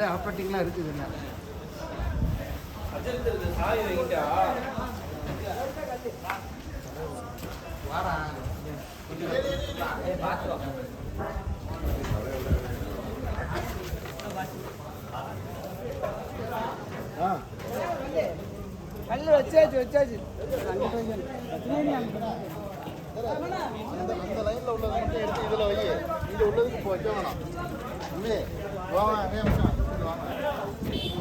நிறைய ஆப்ரேட்டிங்லாம் இருக்குது என்ன கல் வச்சாச்சு வச்சாச்சு. அந்த லைன்ல உள்ளதை மட்டும் எடுத்து இதுல வை. இங்க உள்ளதுக்கு வேணாம். தம்பி வாங்க ஏன் மச்சான், இங்க வாங்க.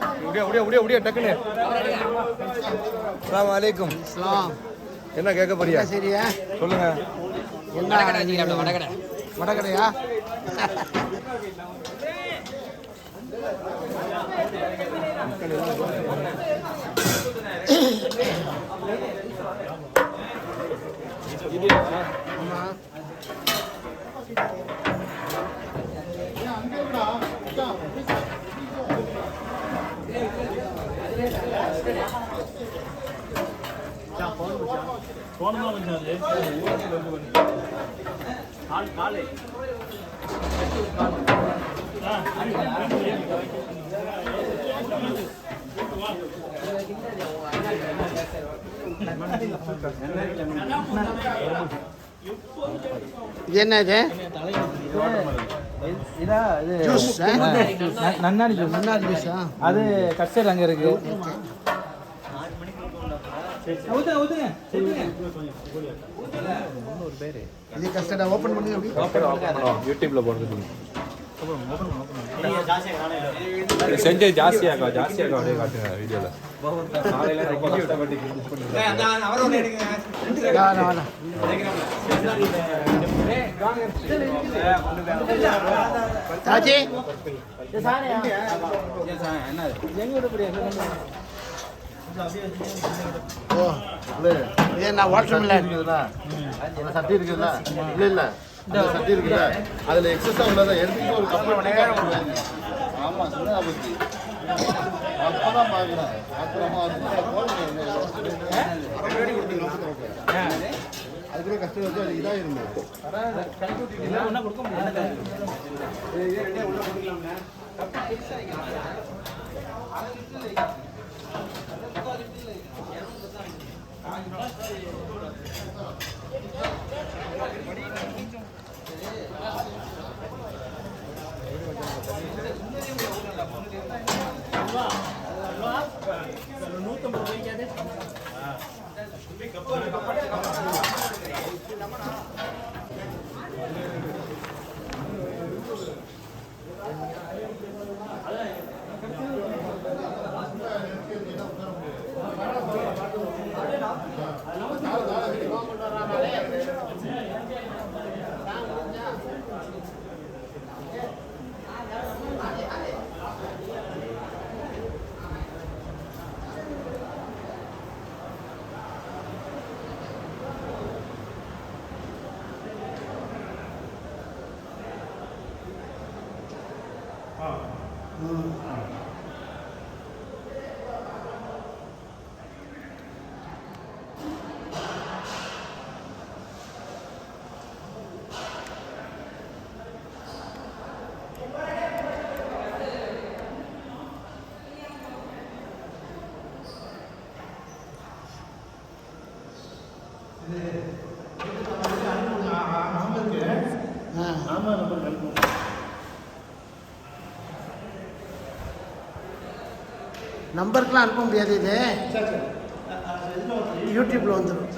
போடா. நீங்க பிடிங்க. கடையில் ஓட்ட அஸ்ஸலாமு அலைக்கும். என்ன கேட்க போறியா? சரியா சொல்லுங்க. என்ன? வடகடை வடகடையா? ஆமா ஏன் அங்கே இருக்குடா மச்சான், இது என்ன இது இதா இது ஜூஸ் ந- நன்னாரி ஜூஸ் அது கட்சர் அங்க இருக்கு. ஊத்துங்க ஊத்துங்க. இது கஸ்டர்டா ஓபன் பண்ணி அப்படி யூடியூப்ல போடுறது செஞ்சது ஜாஸ்தியாக்கா ஜாஸ்தியாக்கா அப்படியே காட்டுங்க வீடியோல காலையில ரொம்ப கஷ்டப்பட்டு finish பண்ணிருக்கேன். வேணாம் வேணாம் சாச்சி ஓ இல்லை. என்ன வாட்டர் மில்லன் இருக்குதுல்ல? அந்த சட்டி இல்ல இல்ல. சட்டி இருக்குல்ல? அதுல எக்ஸஸா உள்ளதை எடுத்துட்டு ஒரு கப்பல் ஆமா சின்னதா போச்சு. அப்பதான் பாக்குறேன் அப்புறமா அதுக்குள்ள கஷ்டம் வச்சு அது இதா இருந்தது. நூற்றம்பது ரூபாய்க்கு அது கப்பல் கப்பல் நம்பருக்குலாம் அனுப்ப முடியாது இது. யூடியூப்ல வந்துடும்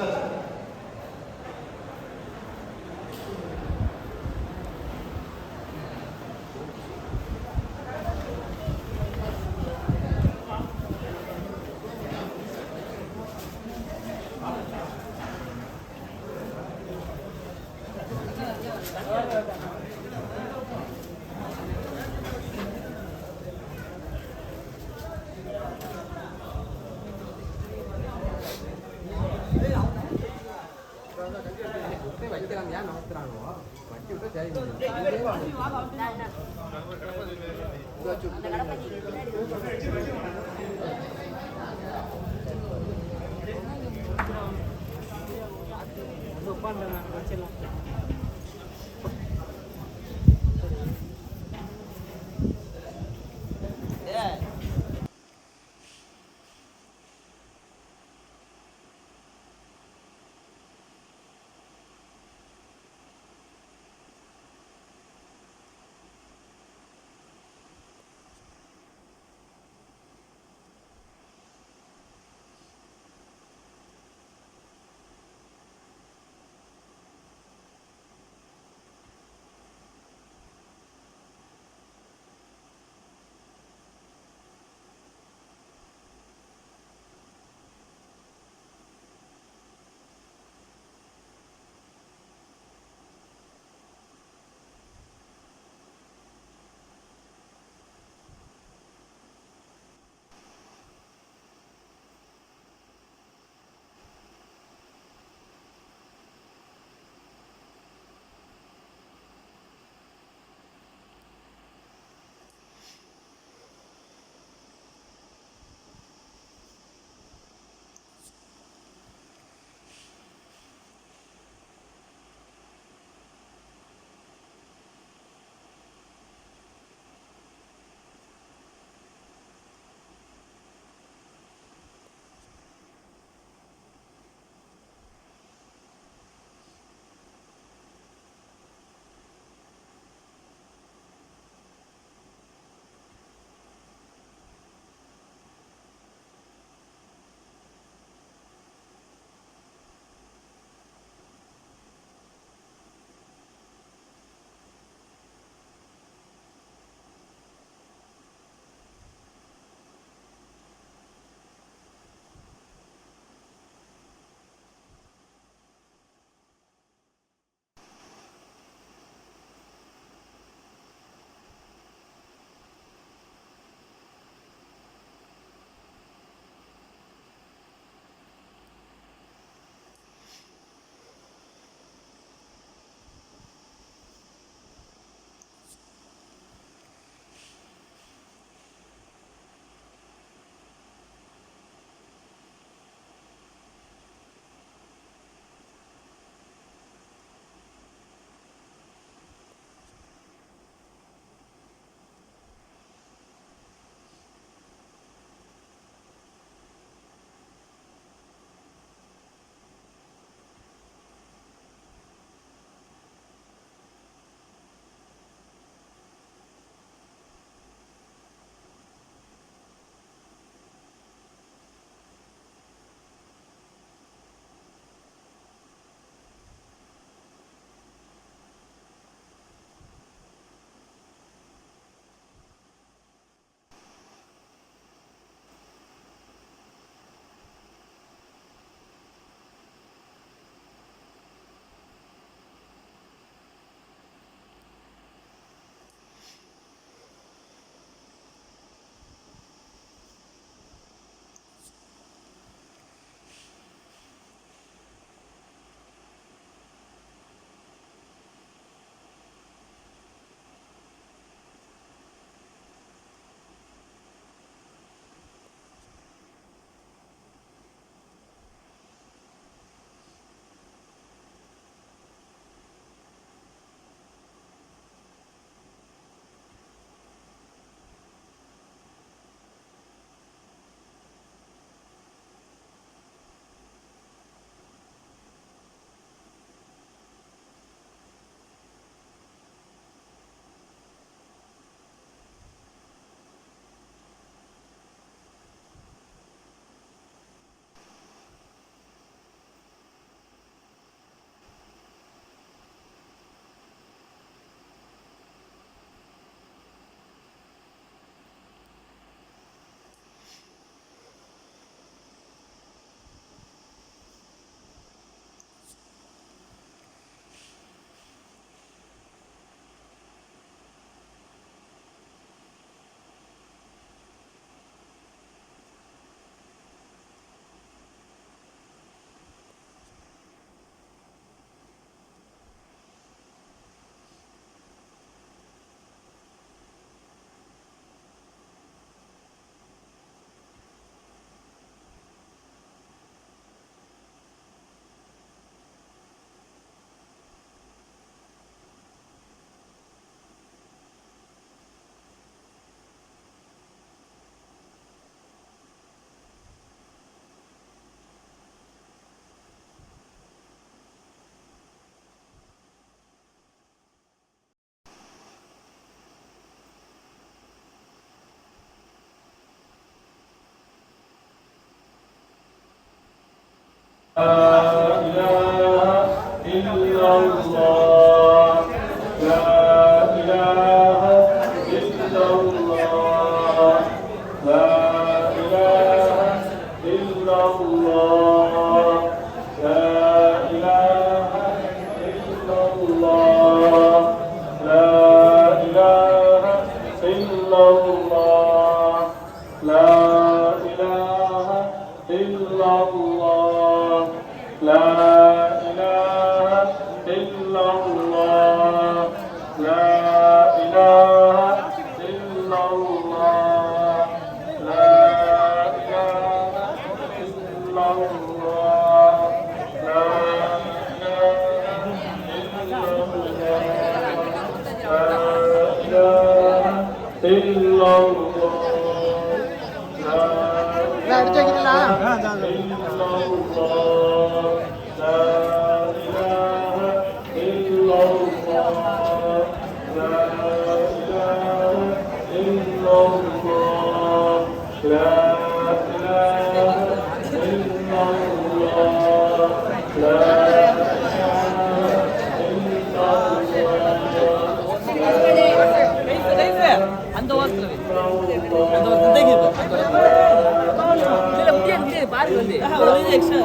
换的呢，拿进来。நான்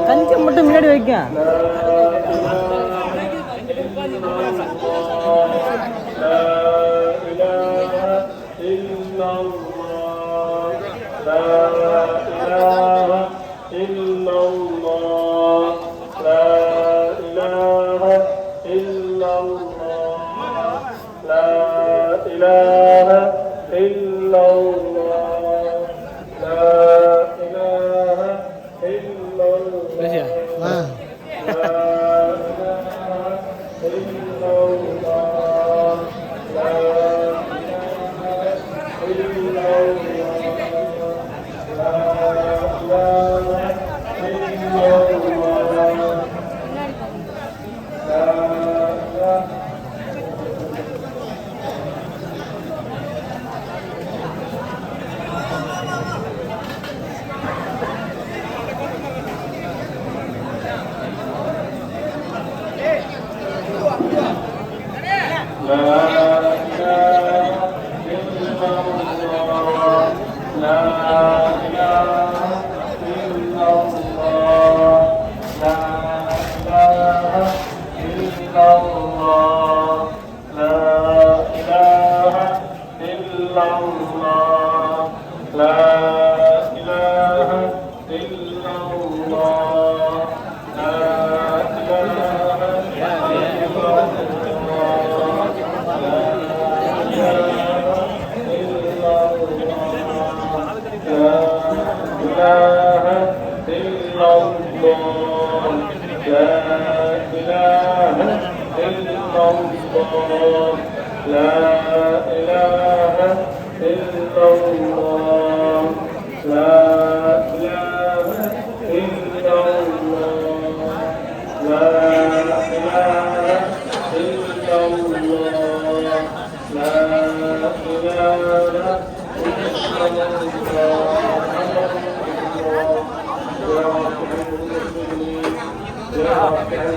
கஞ்சி மட்டும் முன்னாடி வைக்க 谢谢。嗯 الله لا إله إلا الله لا إله إلا الله لا إله إلا الله لا إله إلا الله يا رب يا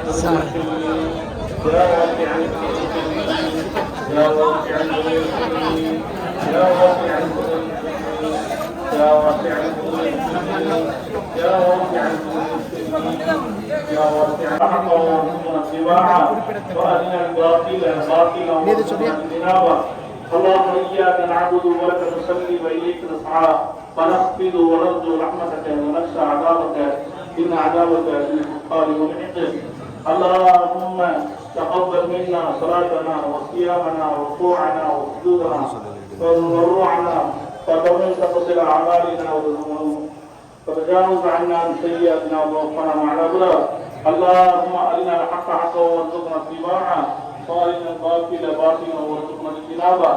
رب ميرے چھوڑیا اللهم إياك نعبد ولك نصلي وإليك نسعى فنخفض ونرجو رحمتك ونخشى عذابك إن عذابك للكفار والعقاب اللهم تقبل منا صلاتنا وصيامنا وركوعنا وسجودنا. وتضرعنا وتمن تقبل أعمالنا وتجاوز عنا عن سيئاتنا وتوفنا مع الأبرار. اللهم أرنا الحق حقا وارزقنا اتباعه. وارنا الباطل باطلا وارزقنا اجتنابه.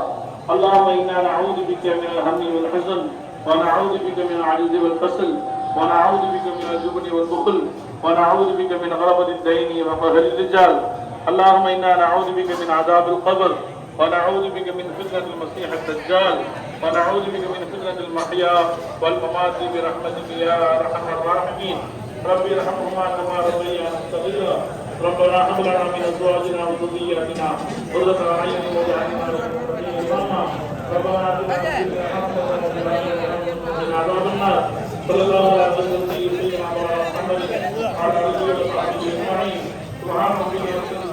اللهم إنا نعوذ بك من الهم والحزن ونعوذ بك من العجز والكسل ونعوذ بك من الجبن والبخل ونعوذ بك من غلبة الدين وقهر الرجال. اللهم إنا نعوذ بك من عذاب القبر ونعوذ بك من فتنة المسيح الدجال ونعوذ بك من فتنة المحيا والممات برحمتك يا أرحم الراحمين. رب ارحمهما كما ربيانا صغيرا. ربنا هب لنا من أزواجنا وذرياتنا قرة أعين واجعلنا اماما ربنا آتنا وقنا عذاب النار صلى الله على سيدنا محمد وعلى آله وصحبه أجمعين. سبحان ربك رب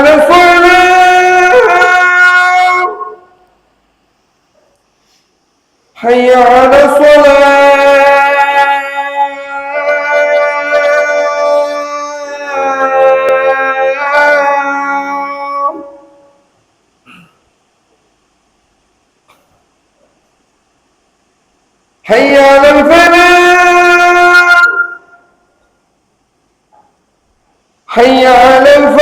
حي على الصلاة. حي على الفلاح حي على الفلاح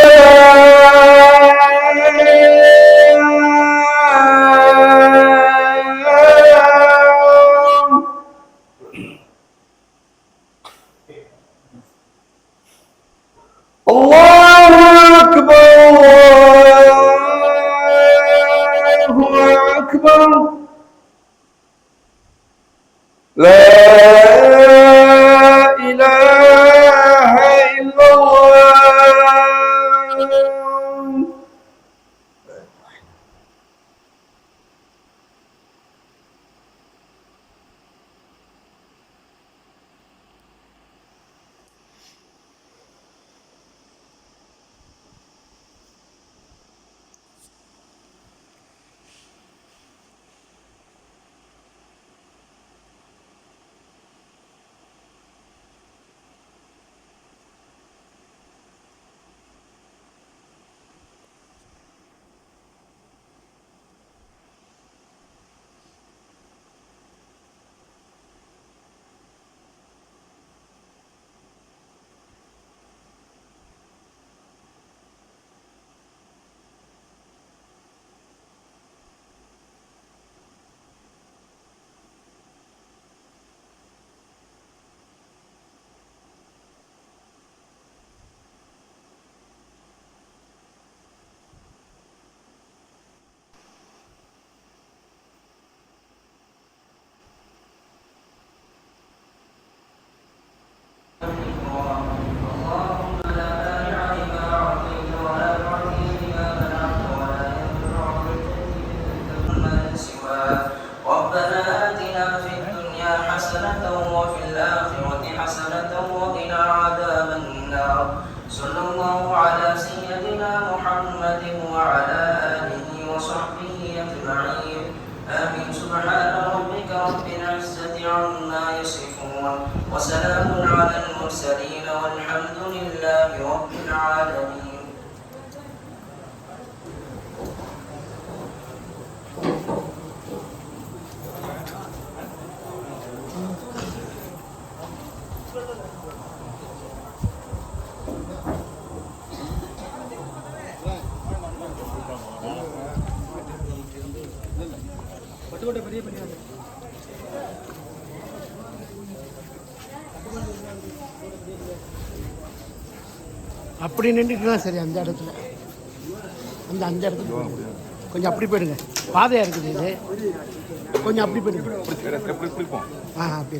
அப்படி நின்றுட்டுனா சரி அந்த இடத்துல. அந்த அந்த இடத்துல. கொஞ்சம் அப்படி போயிடுங்க. பாதையாக இருக்குது இது. கொஞ்சம் அப்படி போயிடுங்க. ஆ அப்படி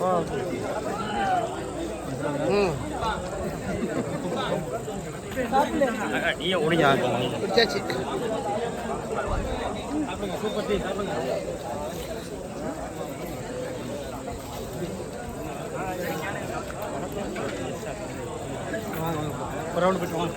வேணுமாடா ஆ எடுத்துருவோம் எடுத்துருவோம் ம். ஒரு ரவுண்டு போயிட்டு வாங்க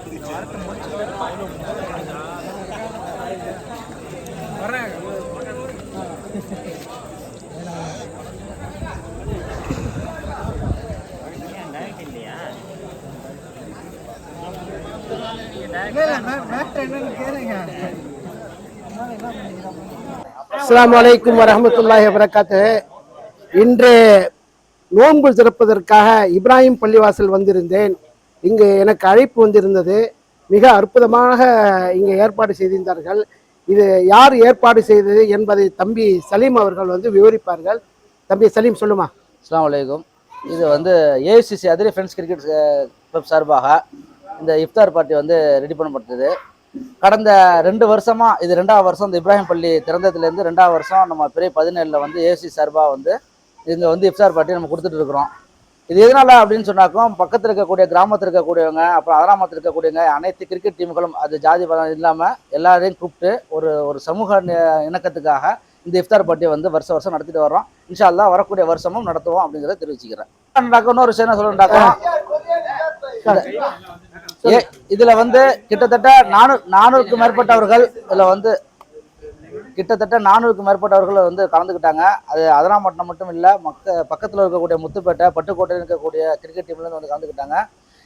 அஸ்லாம் வலைக்கும் வரமத்துல்லாஹி வரகாத்து இன்று நோன்பு திறப்பதற்காக இப்ராஹிம் பள்ளிவாசல் வந்திருந்தேன். இங்கு எனக்கு அழைப்பு வந்திருந்தது. மிக அற்புதமாக இங்கே ஏற்பாடு செய்திருந்தார்கள். இது யார் ஏற்பாடு செய்தது என்பதை தம்பி சலீம் அவர்கள் வந்து விவரிப்பார்கள். தம்பி சலீம் சொல்லுமா? அஸ்லாம் வலைக்கும் இது வந்து ACC Athiri friends cricket club சார்பாக இந்த இஃப்தார் பார்ட்டி வந்து ரெடி பண்ணப்பட்டது. கடந்த ரெண்டு வருஷமா இது ரெண்டாவது வருஷம் இந்த இப்ராஹிம் பள்ளி திறந்ததுலேருந்து ரெண்டாவது வருஷம் நம்ம பெரிய பதினேழில் வந்து ஏசி சார்பாக வந்து இங்கே வந்து இஃப்தார் பார்ட்டி நம்ம கொடுத்துட்டு இருக்கிறோம். இது எதனால அப்படின்னு சொன்னாக்கும் பக்கத்தில் இருக்கக்கூடிய கிராமத்தில் இருக்கக்கூடியவங்க அப்புறம் அகராமத்தில் இருக்கக்கூடியவங்க அனைத்து கிரிக்கெட் டீம்களும் அது ஜாதி பதம் இல்லாமல் எல்லாரையும் கூப்பிட்டு ஒரு ஒரு சமூக இணக்கத்துக்காக இந்த இஃப்தார் பார்ட்டியை வந்து வருஷம் வருஷம் நடத்திட்டு வரோம் இன்ஷால்லா வரக்கூடிய வருஷமும் நடத்துவோம் அப்படிங்கிறத தெரிவிச்சுக்கிறேன். இன்னொரு விஷயம் என்ன சொல்லுண்டாக்கோம் இதுல வந்து கிட்டத்தட்ட நானூ நானூறுக்கு மேற்பட்டவர்கள் இதுல வந்து கிட்டத்தட்ட நானூறுக்கு மேற்பட்டவர்கள் வந்து கலந்துக்கிட்டாங்க. அது அதனாமட்டம் மட்டும் இல்லை மக்க பக்கத்தில் இருக்கக்கூடிய முத்துப்பேட்டை பட்டுக்கோட்டையில் இருக்கக்கூடிய கிரிக்கெட் டீம்லேருந்து வந்து கலந்துக்கிட்டாங்க.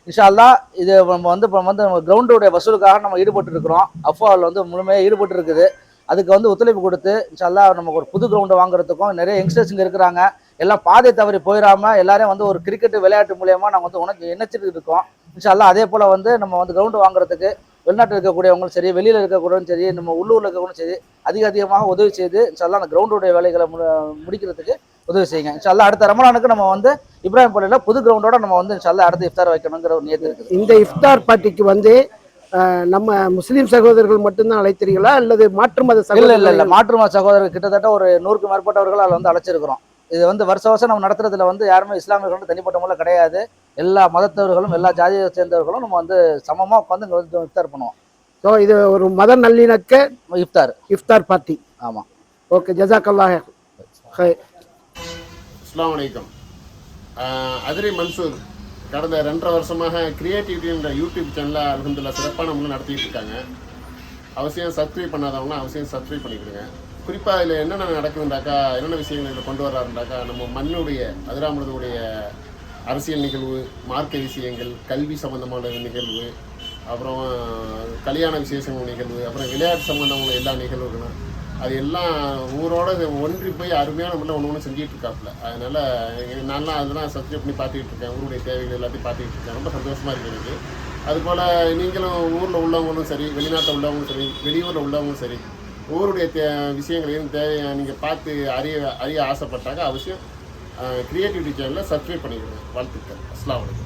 இன்ஷா அல்லாஹ் இது நம்ம வந்து இப்போ வந்து நம்ம கிரவுண்டோடைய வசூலுக்காக நம்ம ஈடுபட்டு இருக்கிறோம் அஃபாவில் வந்து முழுமையாக ஈடுபட்டு இருக்குது அதுக்கு வந்து ஒத்துழைப்பு கொடுத்து இன்ஷா அல்லாஹ் நமக்கு ஒரு புது கிரவுண்டு வாங்குறதுக்கும் நிறைய யங்ஸ்டர்ஸ் இங்கே இருக்கிறாங்க. எல்லாம் பாதை தவறி போயிடாம எல்லாரையும் வந்து ஒரு கிரிக்கெட் விளையாட்டு மூலியமா நாங்கள் வந்து உனக்கு இணைச்சிட்டு இருக்கோம். இன்ஷா அல்லாஹ் அதே போல் வந்து நம்ம வந்து கிரவுண்டு வாங்குறதுக்கு வெளிநாட்டில் இருக்கக்கூடியவங்களும் சரி வெளியில் இருக்கக்கூடியவங்களும் சரி நம்ம உள்ளூரில் இருக்கவங்களும் சரி அதிக அதிகமாக உதவி செய்து இன்ஷால்லா அந்த கிரவுண்டுடைய வேலைகளை மு முடிக்கிறதுக்கு உதவி செய்யுங்க. இன்ஷால்லா அடுத்த ரமலானுக்கு நம்ம வந்து இப்ராஹிம் பள்ளியில் புது கிரவுண்டோட நம்ம வந்து இன்ஷால்லா அடுத்து இஃப்தார் வைக்கணுங்கிற ஒரு நியத்து இருக்குது. இந்த இஃப்தார் பார்ட்டிக்கு வந்து நம்ம முஸ்லீம் சகோதரர்கள் மட்டும்தான் அழைத்தீர்களா? அல்லது மாற்று மத இல்ல இல்ல இல்ல. சகோதரர்கள்? மாற்று மத சகோதரர் கிட்டத்தட்ட ஒரு நூறுக்கு மேற்பட்டவர்கள் அதில் வந்து அழைச்சிருக்கிறோம். இது வந்து வருஷ வருஷம் நம்ம நடத்துறதுல வந்து யாருமே இஸ்லாமியர்கள் வந்து தனிப்பட்ட முறையில் கிடையாது. எல்லா மதத்தவர்களும் எல்லா ஜாதியை சேர்ந்தவர்களும் நம்ம வந்து சமமாக உட்காந்து இங்கே வந்து இஃப்தார் பண்ணுவோம். ஸோ இது ஒரு மத நல்லிணக்க இஃப்தார். இஃப்தார் பார்ட்டி ஆமாம் ஓகே ஜசாக்கல்லாஹ் ஹை அஸ்லாம் வலைக்கம் அதிரி மன்சூர் கடந்த ரெண்டரை வருஷமாக கிரியேட்டிவிட்டின்ற யூடியூப் சேனலில் அலமதுல்லா சிறப்பான முறையில் நடத்திட்டு இருக்காங்க. அவசியம் சப்ஸ்கிரைப் பண்ணாதவங்க அவசியம் சப்ஸ்கிரைப் பண்ணிக்கிடுங்க. குறிப்பாக இதில் என்னென்ன நடக்குதுண்டாக்கா என்னென்ன விஷயங்கள் இதில் கொண்டு வர்றாருண்டாக்கா நம்ம மண்ணுடைய அதிராமிரதனுடைய அரசியல் நிகழ்வு மார்க்க விஷயங்கள் கல்வி சம்மந்தமான நிகழ்வு அப்புறம் கல்யாண விசேஷங்கள் நிகழ்வு அப்புறம் விளையாட்டு சம்மந்தமான எல்லா நிகழ்வுகளும் அது எல்லாம் ஊரோட ஒன்றி போய் அருமையான முறையில் ஒன்று ஒன்று செஞ்சுட்டு இருக்காப்புல அதனால் நான்லாம் அதெல்லாம் சப்ஜெக்ட் பண்ணி பார்த்துக்கிட்டு இருக்கேன். ஊருடைய தேவைகள் எல்லாத்தையும் பார்த்துக்கிட்டு இருக்கேன். ரொம்ப சந்தோஷமாக இருக்குது எனக்கு. அதுபோல் நீங்களும் ஊரில் உள்ளவங்களும் சரி வெளிநாட்டில் உள்ளவங்களும் சரி வெளியூரில் உள்ளவங்களும் சரி ஒவ்வொருடைய தே விஷயங்களையும் தேவையான நீங்கள் பார்த்து அறிய அறிய ஆசைப்பட்டாங்க அவசியம் க்ரியேட்டிவிட்டி சேனலில் சப்ஸ்கிரைப் பண்ணிக்கணும் வாழ்த்துக்கள். அஸ்லாம் வலைக்கம்